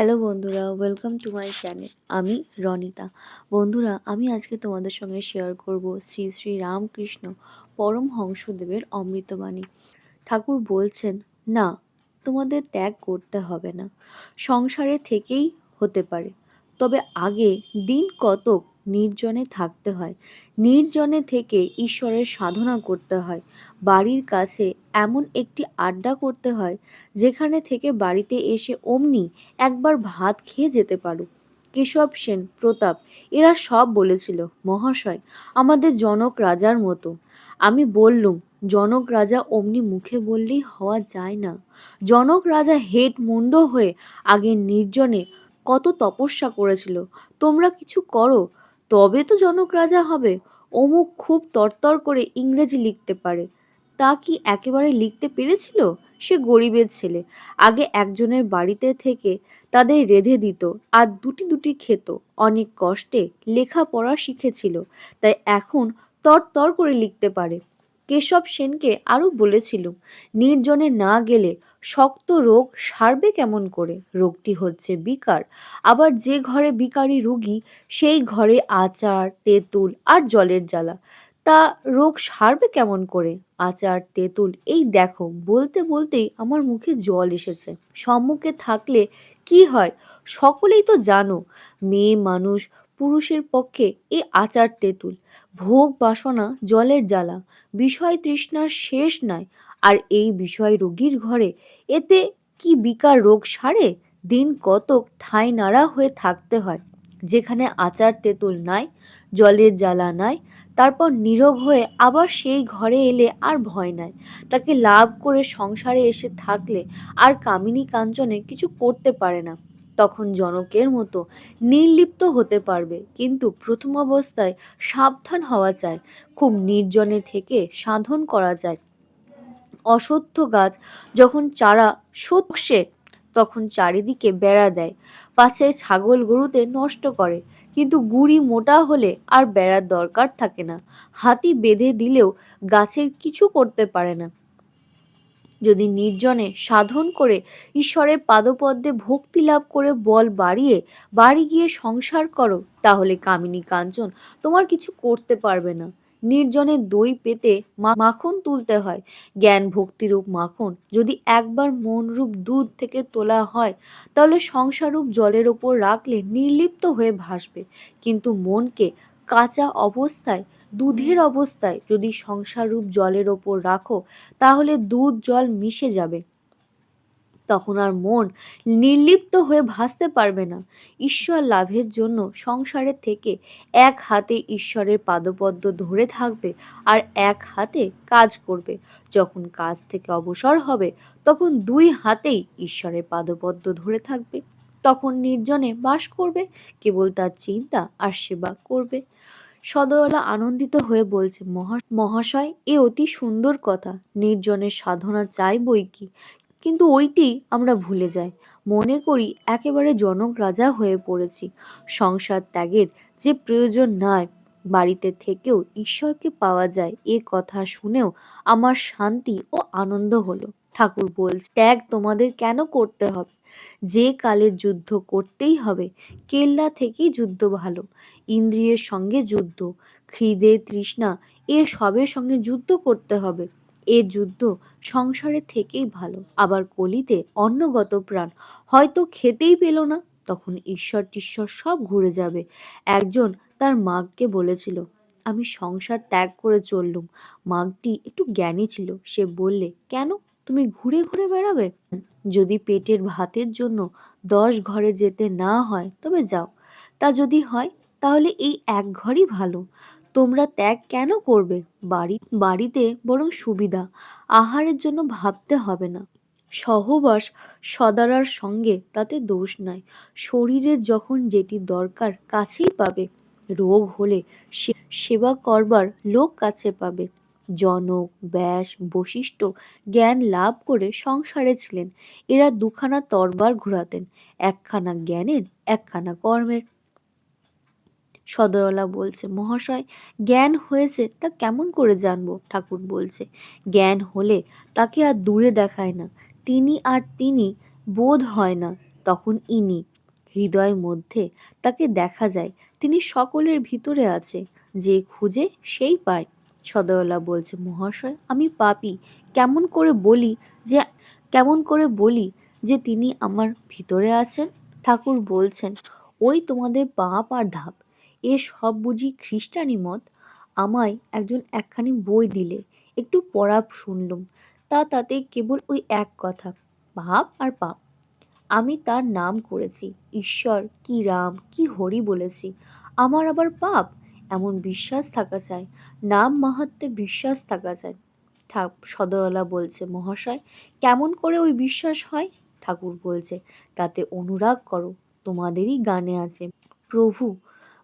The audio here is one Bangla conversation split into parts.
হ্যালো বন্ধুরা ওয়েলকাম টু মাই চ্যানেল আমি রনিতা। বন্ধুরা, আমি আজকে তোমাদের সঙ্গে শেয়ার করব শ্রী শ্রী রামকৃষ্ণ পরমহংসদেবের অমৃতবাণী। ঠাকুর বলছেন, না, তোমাদের ত্যাগ করতে হবে না। সংসারে থেকেই হতে পারে। তবে আগে দিন কতক নির্জনে থাকতে হয়। নির্জনে থেকে ঈশ্বরের সাধনা করতে হয়। বাড়ির কাছে এমন একটি আড্ডা করতে হয়, যেখানে থেকে বাড়িতে এসে অমনি একবার ভাত খেয়ে যেতে পারো। কেশব সেন, প্রতাপ, এরা সব বলেছিল, মহাশয়, আমাদের জনক রাজার মতো। আমি বললুম, জনক রাজা অমনি মুখে বললেই হওয়া যায় না। জনক রাজা হেট মুন্ড হয়ে আগে নির্জনে কত তপস্যা করেছিল। তোমরা কিছু করো তবে তো জনক রাজা হবে। অমুক খুব তরতর করে ইংরেজি লিখতে পারে। তা কি একেবারে লিখতে পেরেছিল? সে গরিবের ছেলে। আগে একজনের বাড়িতে থেকে তাদের রেধে দিত, আর দুটি দুটি খেত। অনেক কষ্টে লেখাপড়া শিখেছিল, তাই এখন তর তর করে লিখতে পারে। কেশব সেনকে আরও বলেছিল, নির্জনে না গেলে শক্ত রোগ সারবে কেমন করে? রোগটি হচ্ছে বিকার। আবার যে ঘরে বিকারী রুগী, সেই ঘরে আচার, তেঁতুল আর জলের জ্বালা। তা রোগ সারবে কেমন করে? আচার, তেঁতুল, এই দেখো, বলতে বলতেই আমার মুখে জল এসেছে। সম্মুখে থাকলে কি হয়? সকলেই তো জানো, মেয়ে মানুষ, পুরুষের পক্ষে এ আচার, তেঁতুল। ভোগ, বাসনা, জলের জ্বালা। বিষয় তৃষ্ণার শেষ নাই। আর এই বিষয় রোগীর ঘরে, এতে কি বিকার রোগ সারে? দিন কতক ঠাঁই নাড়া হয়ে থাকতে হয়। যেখানে আচার তেঁতুল নাই, জলের জ্বালা নাই, তারপর নীরব হয়ে আবার সেই ঘরে এলে আর ভয় নাই। তাকে লাভ করে সংসারে এসে থাকলে আর কামিনী কাঞ্চনে কিছু করতে পারে না। তখন জনকের মতো নির্লিপ্ত হতে পারবে, কিন্তু প্রথম অবস্থায় সাবধান হওয়া চাই। খুব নির্জনে থেকে সাধন করা যায় অসত্য গাছ যখন চারা সত্যে তখন চারিদিকে বেড়া দেয়। পাছে ছাগল গরুতে নষ্ট করে, কিন্তু গুড়ি মোটা হলে আর বেড়ার দরকার থাকে না। হাতি বেঁধে দিলেও গাছের কিছু করতে পারে না। যদি নির্জনে সাধন করে ঈশ্বরের পাদপদ্মে ভক্তি লাভ করে বল বাড়িয়ে বাড়ি গিয়ে সংসার করো, তাহলে কামিনী কাঞ্চন তোমার কিছু করতে পারবে না। নির্জনে দই পেতে মাখন তুলতে হয়। জ্ঞান ভক্তিরূপ মাখন। যদি একবার মনরূপ দুধ থেকে তোলা হয়, তাহলে সংসারূপ জলের ওপর রাখলে নির্লিপ্ত হয়ে ভাসবে। কিন্তু মনকে কাঁচা অবস্থায়, দুধের অবস্থায় যদি সংসাররূপ জলের ওপর রাখো, তাহলে দুধ জল মিশে যাবে। তখন আর মন নির্লিপ্ত হয়ে ভাসতে পারবে না। ঈশ্বর লাভের জন্য সংসারের থেকে এক হাতে ঈশ্বরের পাদপদ্ম ধরে থাকবে আর এক হাতে কাজ করবে। যখন কাজ থেকে অবসর হবে, তখন দুই হাতেই ঈশ্বরের পাদপদ্ম ধরে থাকবে। তখন নির্জনে বাস করবে, কেবল তার চিন্তা আর সেবা করবে। সদরওয়ালা আনন্দিত হয়ে বলছে, মহা, মহাশয়, এ অতি সুন্দর কথা। নির্জনের সাধনা চাই বই কি? কিন্তু ওইটি আমরা ভুলে যাই। মনে করি একেবারে জনক রাজা হয়ে পড়েছি। সংসার ত্যাগের যে প্রয়োজন নাই, বাড়িতে থেকেও ঈশ্বরকে পাওয়া যায় এ কথা শুনেও আমার শান্তি ও আনন্দ হলো। ঠাকুর বলছে, ত্যাগ তোমাদের কেন করতে হবে? যে কালের যুদ্ধ করতেই হবে, কেল্লা থেকেই যুদ্ধ ভালো। ইন্দ্রিয়ের সঙ্গে যুদ্ধ খিদে তৃষ্ণা, এ সবের সঙ্গে যুদ্ধ করতে হবে। এ যুদ্ধ সংসারে থেকেই ভালো। আবার কলিতে অন্নগত প্রাণ। হয়তো খেতেই পেল না, তখন ঈশ্বর টিশ্বর সব ঘুরে যাবে। একজন তার মাগকে বলেছিল, আমি সংসার ত্যাগ করে চললুম। মাগটি একটু জ্ঞানী ছিল। সে বললে, কেন? তুমি ঘুরে ঘুরে বেড়াবে? যদি পেটের ভাতের জন্য দশ ঘরে যেতে না হয়, তবে যাও। তা যদি হয়, তাহলে এই এক ঘরই ভালো। তোমরা ত্যাগ কেন করবে? বাড়ি, বাড়িতে বরং সুবিধা। আহারের জন্য ভাবতে হবে না। সহবাস সদারার সঙ্গে, তাতে দোষ নাই। শরীরের যখন যেটি দরকার কাছেই পাবে। রোগ হলে সেবা করবার লোক কাছে পাবে। জনক, ব্যাস, বশিষ্ঠ জ্ঞান লাভ করে সংসারে ছিলেন। এরা দুখানা তরবার ঘুরাতেন। একখানা জ্ঞানের, একখানা কর্মের। সদরওয়ালা বলছে, মহাশয়, জ্ঞান হয়েছে, তা কেমন করে জানব? ঠাকুর বলছে, জ্ঞান হলে তাকে আর দূরে দেখায় না। তিনি আর তিনি বোধ হয় না, তখন ইনি। হৃদয় মধ্যে তাকে দেখা যায়, তিনি সকলের ভিতরে আছে, যে খুঁজে সেই পায়। সদরলা বলছে, মহাশয়, আমি পাপি। কেমন করে বলি যে, কেমন করে বলি যে তিনি আমার ভিতরে আছেন? ঠাকুর বলছেন, ওই তোমাদের পাপ আর ধাপ। এ সব বুঝি খ্রিস্টানি মত। আমায় একজন একখানি বই দিলে, একটু পড়া শুনলুম। তা তাতে কেবল ওই এক কথা পাপ আর পাপ। আমি তার নাম করেছি, ঈশ্বর, কি রাম, কি হরি বলেছি। আমার আবার পাপ? এমন বিশ্বাস থাকা চাই, নাম মাহাত্মে বিশ্বাস থাকা চাই। ঠাক সদরওয়ালা বলছে, মহাশয়, কেমন করে ওই বিশ্বাস হয়? ঠাকুর বলছে, তাতে অনুরাগ করো, তোমাদেরই গানে আছে। প্রভু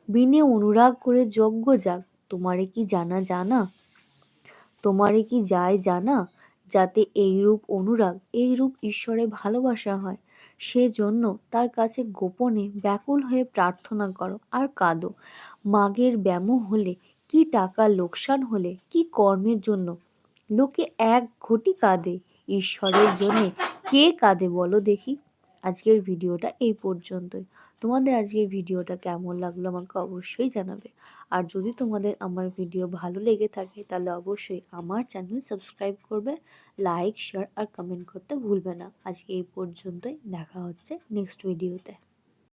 বিনে অনুরাগ করে যজ্ঞ যাক, তোমারে কি জানা জানা? তোমারে কি যায় জানা? যাতে এইরূপ অনুরাগ, এইরূপ ঈশ্বরে ভালোবাসা হয়। সেজন্য তার কাছে গোপনে ব্যাকুল হয়ে প্রার্থনা করো আর কাঁদো। মাগের ব্যামো হলে, কি টাকা লোকসান হলে, কি কর্মের জন্য? লোকে এক ঘটি কাঁদে, ঈশ্বরের জন্য কে কাঁদে বলো দেখি। আজকের ভিডিওটা এই পর্যন্তই। তোমাদের আজকের ভিডিওটা কেমন লাগল আমাকে অবশ্যই জানাবে। আর যদি তোমাদের আমার ভিডিও ভালো লেগে থাকে তাহলে অবশ্যই আমার চ্যানেল সাবস্ক্রাইব করবে, লাইক, শেয়ার আর কমেন্ট করতে ভুলবে না। আজকে এই পর্যন্তই, দেখা হচ্ছে নেক্সট ভিডিওতে